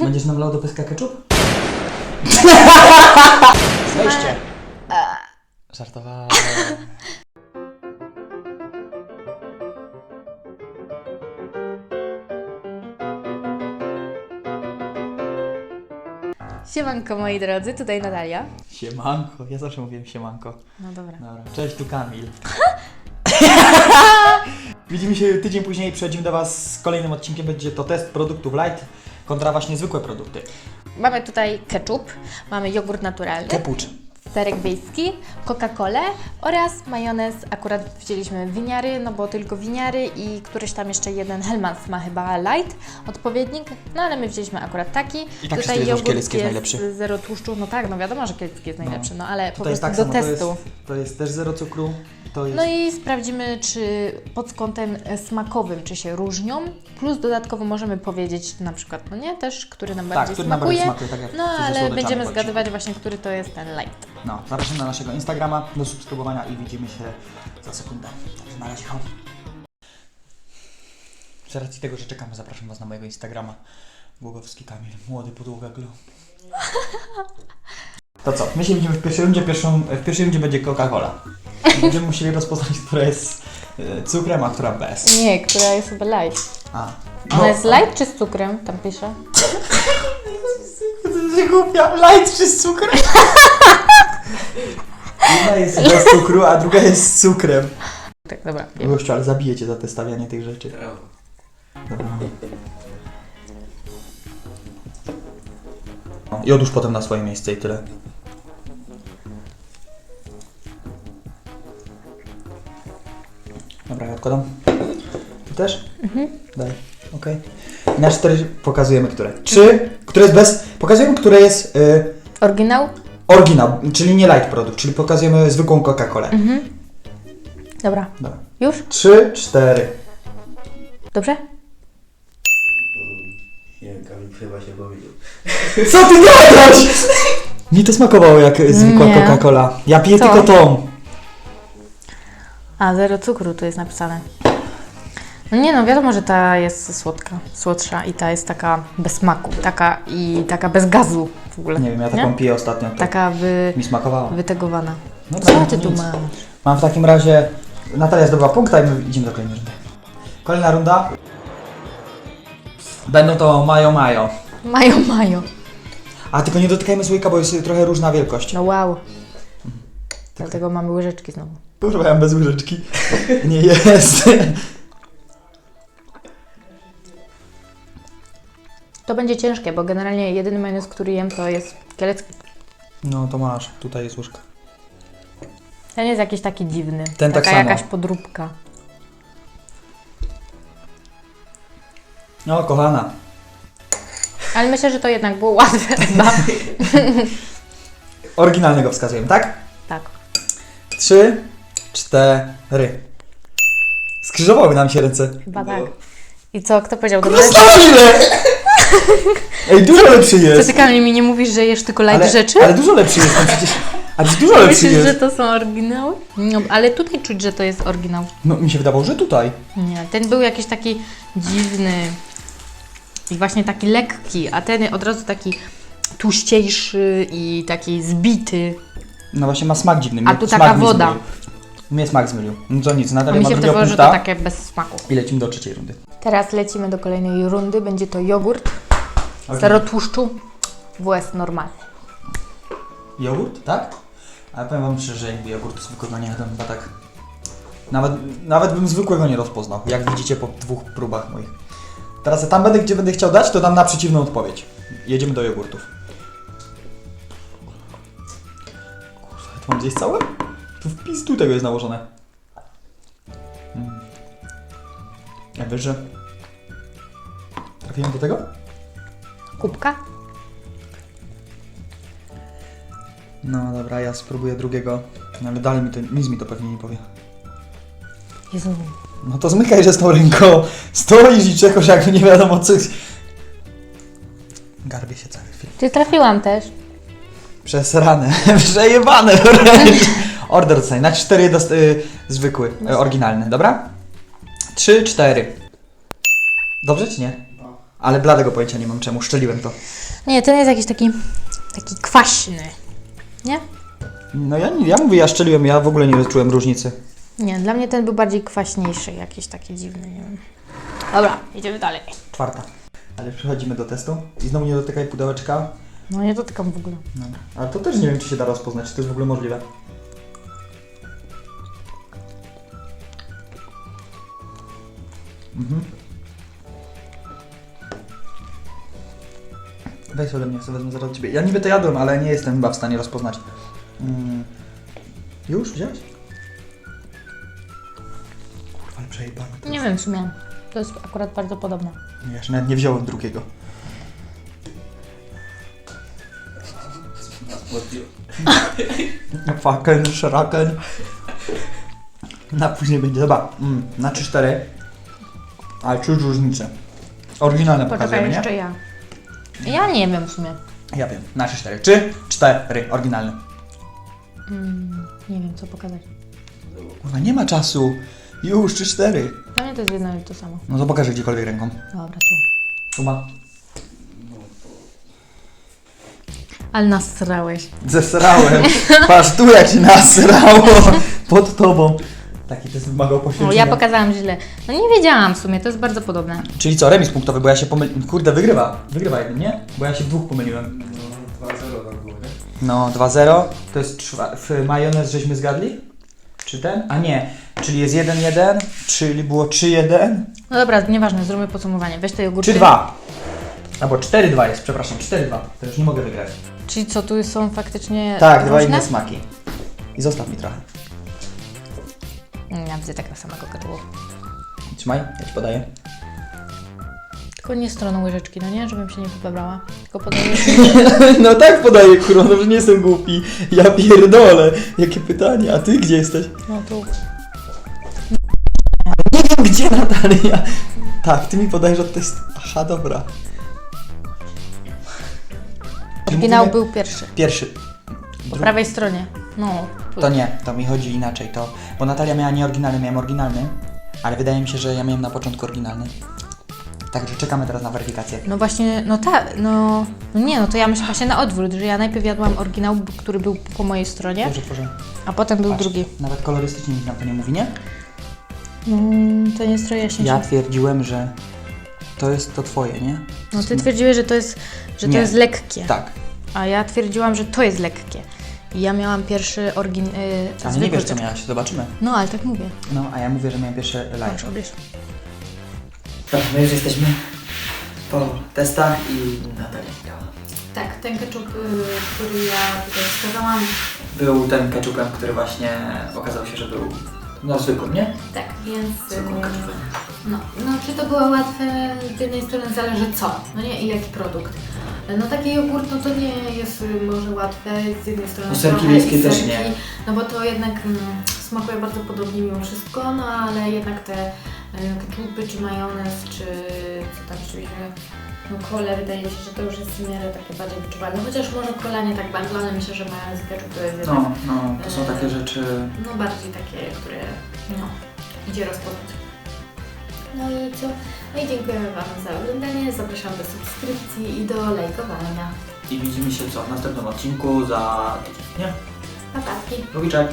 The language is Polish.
Będziesz nam lał do pyska ketchup? Wejście. Żartowałem. Siemanko moi drodzy, tutaj Natalia. Siemanko, ja zawsze mówiłem siemanko. No dobra. Dobra. Cześć, tu Kamil. Widzimy się tydzień później, przechodzimy do Was z kolejnym odcinkiem. Będzie to test produktów light kontra właśnie zwykłe produkty. Mamy tutaj ketchup, mamy jogurt naturalny, Kepucz. Serek wiejski, Coca-Colę oraz majonez. Akurat wzięliśmy winiary, no bo tylko winiary i któryś tam jeszcze jeden Hellmann's ma chyba light odpowiednik, no ale my wzięliśmy akurat taki. I tak wiedzą, że kielecki jest najlepszy. zero tłuszczu, no tak, no wiadomo, że kielecki jest No. najlepszy, no ale po Tutaj prostu tak do samo, to testu. jest, to jest też zero cukru. To jest... No i sprawdzimy, czy pod kątem e, smakowym, czy się różnią. Plus dodatkowo możemy powiedzieć na przykład, no nie, też, który nam tak, bardziej który nam smakuje. bardziej smakuje, tak jak No ze ale słodyczami będziemy właśnie. zgadywać właśnie, który to jest ten light. No, zapraszam na naszego Instagrama do subskrybowania i widzimy się za sekundę. Także na razie, hop. Z racji tego, że czekamy, zapraszam Was na mojego Instagrama. Głogowski Kamil, młody podłoga glow. To co? My się widzimy w pierwszej rundzie. Pierwszą, w pierwszej rundzie będzie Coca-Cola. Będziemy musieli rozpoznać, która jest e, cukrem, a która bez. Nie, która jest chyba light. A. Ona jest light czy z cukrem? Tam pisze. Ty głupia, light czy z cukrem? Jedna jest bez cukru, a druga jest z cukrem. Tak, dobra. wiem. Gościu, ale zabiję cię za te stawianie tych rzeczy. Dobra. No, I odłóż potem na swoje miejsce i tyle. Dobra, ja odkładam. Ty też? Mhm. Daj. Okej. I Na cztery pokazujemy, które. Trzy, które jest bez... Pokazujemy, które jest y, Oryginał? oryginał, czyli nie light produkt, czyli pokazujemy zwykłą Coca-Colę. Mhm. Dobra. Dobra. Już? Trzy, cztery. Dobrze? Nie wiem, Kamil chyba się powiedział. Co ty gadasz? Mi to smakowało jak zwykła Nie. Coca-Cola. Ja piję Co? tylko tą. A, zero cukru tu jest napisane. No nie no, wiadomo, że ta jest słodka, słodsza i ta jest taka bez smaku, taka i taka bez gazu w ogóle. Nie wiem, ja taką piję ostatnio. To Taka wy, mi smakowało. wytegowana. No Co dobra, ty tu nic. masz? Mam w takim razie... Natalia zdobyła punkta i my idziemy do kolejnej rundy. Kolejna runda. Będą to mayo mayo. Mają, mają. A tylko nie dotykajmy słoika, bo jest trochę różna wielkość. No wow. Dlatego mamy łyżeczki znowu. Próbowałem bez łyżeczki. Nie jest. To będzie ciężkie, bo generalnie jedyny majonez, który jem, to jest kielecki. No to masz, tutaj jest łyżka. Ten jest jakiś taki dziwny. Ten tak Taka samo. jakaś podróbka. No, kochana. Ale myślę, że to jednak było łatwe chyba. Oryginalnego wskazujemy, tak? tak. Trzy, cztery. Skrzyżowały nam się ręce. Chyba No. tak. I co, kto powiedział? Dobrze? ile! Ej, dużo lepszy Co jest. ty Kamil mi nie mówisz, że jesz tylko light Ale, rzeczy? ale dużo lepszy jest, no przecież. Ale dużo lepszy Myślisz, że jest. to są oryginały? No, ale tutaj czuć, że to jest oryginał. No mi się wydawało, że tutaj. Nie, ten był jakiś taki dziwny i właśnie taki lekki, a ten od razu taki tłuściejszy i taki zbity. No właśnie ma smak dziwny. A tu smak taka mi woda. Zmylił. Mnie smak zmylił. No to nic, A Natalia mi się drugiego wydawało, że punkta to takie bez smaku. i lecimy do trzeciej rundy. Teraz lecimy do kolejnej rundy. Będzie to jogurt. Okej. Zero tłuszczu. WS normalny. Jogurt, tak? Ale powiem wam szczerze, jakby jogurtu zwykłego nie jadłem, chyba tak... Nawet, nawet bym zwykłego nie rozpoznał, jak widzicie po dwóch próbach moich. Teraz ja tam będę, gdzie będę chciał dać, to dam na przeciwną odpowiedź. Jedziemy do jogurtów. Kurwa, ja to mam gdzieś całe? Tu w pizdu tego jest nałożone. Mm. Ja wiesz, że... Trafiłem do tego? Kubka? No dobra, ja spróbuję drugiego. No ale dalej mi to, nic mi to pewnie nie powie. Jezu. No to zmykaj, że z tą ręką stoisz i czekasz, jakby nie wiadomo co... Garbię się cały film. Ty trafiłam też. Przez ranę. Przejebane wręcz. Order dostanie. Na cztery dost- y, zwykły, y, oryginalny, dobra? Trzy, cztery. Dobrze czy nie? No. Ale bladego pojęcia nie mam czemu, szczeliłem to. Nie, ten jest jakiś taki, taki kwaśny. Nie? No ja, nie- ja mówię, ja szczeliłem, ja w ogóle nie czułem różnicy. Nie, dla mnie ten był bardziej kwaśniejszy, jakiś taki dziwny, nie wiem. Dobra, idziemy dalej. Czwarta. Ale przechodzimy do testu. I znowu nie dotykaj pudełeczka. No nie dotykam w ogóle. Dobra. Ale to też nie wiem, czy się da rozpoznać, czy to jest w ogóle możliwe. Mhm. Weź ode mnie, sobie wezmę zaraz od ciebie. Ja niby to jadłem, ale nie jestem chyba w stanie rozpoznać. Mm. Już? Wziąłeś? Kurwa, ale przejebane to Nie jest. wiem w sumie. To jest akurat bardzo podobne. Ja jeszcze nawet nie wziąłem drugiego. Fucking szraken. Na później będzie, dobra, mm, na 3-4. Ale czuć różnicę. Oryginalne Poczekaj, pokazujemy, nie? jeszcze ja. Ja nie wiem w sumie. Ja wiem, na 3-4. 3, 4, oryginalne. Mm, nie wiem, co pokazać. Kurwa, nie ma czasu. Już, 3-4. Dla mnie to jest jedno i to samo. No to pokażę gdziekolwiek ręką. Dobra, tu. Tu ma. Ale nasrałeś. Zesrałem. Patrz tu jak się nasrało. Pod tobą. Taki test wymagał poświęcenia. ja pokazałam źle. No nie wiedziałam w sumie, to jest bardzo podobne. Czyli co, remis punktowy, bo ja się pomyliłem. Kurde, wygrywa. Wygrywa jeden, nie? Bo ja się w dwóch pomyliłem. No, 2-0 tam było, nie? No, 2-0. To jest czwa- w majonez żeśmy zgadli? Czy ten? A nie. Czyli jest 1-1, czyli było 3-1, No dobra, nieważne, zróbmy podsumowanie. Weź te jogurty. czy 2. Albo 4-2 jest, przepraszam, 4-2. To już nie mogę wygrać. Czyli co, tu są faktycznie Tak, dwa różne? inne smaki. I zostaw mi trochę. Mm, Ja widzę takiego samego gatułu. Trzymaj, ja ci podaję. Tylko nie stroną łyżeczki, no nie? Żebym się nie pobabrała. Tylko podaję... No tak podaję, kurwa, no że nie jestem głupi. Ja pierdolę. Jakie pytanie, a ty gdzie jesteś? No tu. Nie wiem gdzie Natalia. Tak, ty mi podajesz od test. Aha, dobra. Oryginał mówimy- był pierwszy. Pierwszy. Po prawej stronie. No. To nie, to mi chodzi inaczej. To, bo Natalia miała nieoryginalny, miałem oryginalny, ale wydaje mi się, że ja miałem na początku oryginalny. Także czekamy teraz na weryfikację. No właśnie, no tak, no... Nie, no to ja myślę właśnie na odwrót, że ja najpierw jadłam oryginał, który był po mojej stronie, Dobrze, proszę. a potem był Patrz, drugi. Nawet kolorystycznie nic nam to nie mówi, nie? No, to nie stroje się. Ja twierdziłem, że to jest to twoje, nie? No ty twierdziłeś, że to jest, że to Nie. jest lekkie, Tak. a ja twierdziłam, że to jest lekkie. Ja miałam pierwszy orygin... Yy, Ale nie wiesz co miałaś, zobaczymy. No, ale tak mówię. No, a ja mówię, że miałem pierwsze live. Proszę, odbierz. Dobrze, my już jesteśmy po testach i Natalia grała. Tak, ten ketchup, który ja tutaj wskazałam, Był ten ketchupem, który właśnie okazał się, że był no zwykłym, nie? tak, więc... Zwykłym ketchupem. No, no, czy to było łatwe? Z jednej strony zależy co, no nie, i jaki produkt. No taki jogurt, no to nie jest y, może łatwe, z jednej strony No, serki trochę wiejskie też nie. No bo to jednak mm, smakuje bardzo podobnie mimo wszystko, no ale jednak te y, ketchupy, czy majonez, czy co tam oczywiście, no kole, wydaje się, że to już jest w miarę takie bardziej wyczuwalne, chociaż może kola nie tak bardzo, ale myślę, że majonez i ketchup to jest jednak, No, no, to są takie rzeczy... no bardziej takie, które, no, idzie rozpoznać. No i co? No i dziękujemy Wam za oglądanie, zapraszam do subskrypcji i do lajkowania. I widzimy się co w następnym odcinku za tydzień, nie? Papatki! Lubiczek.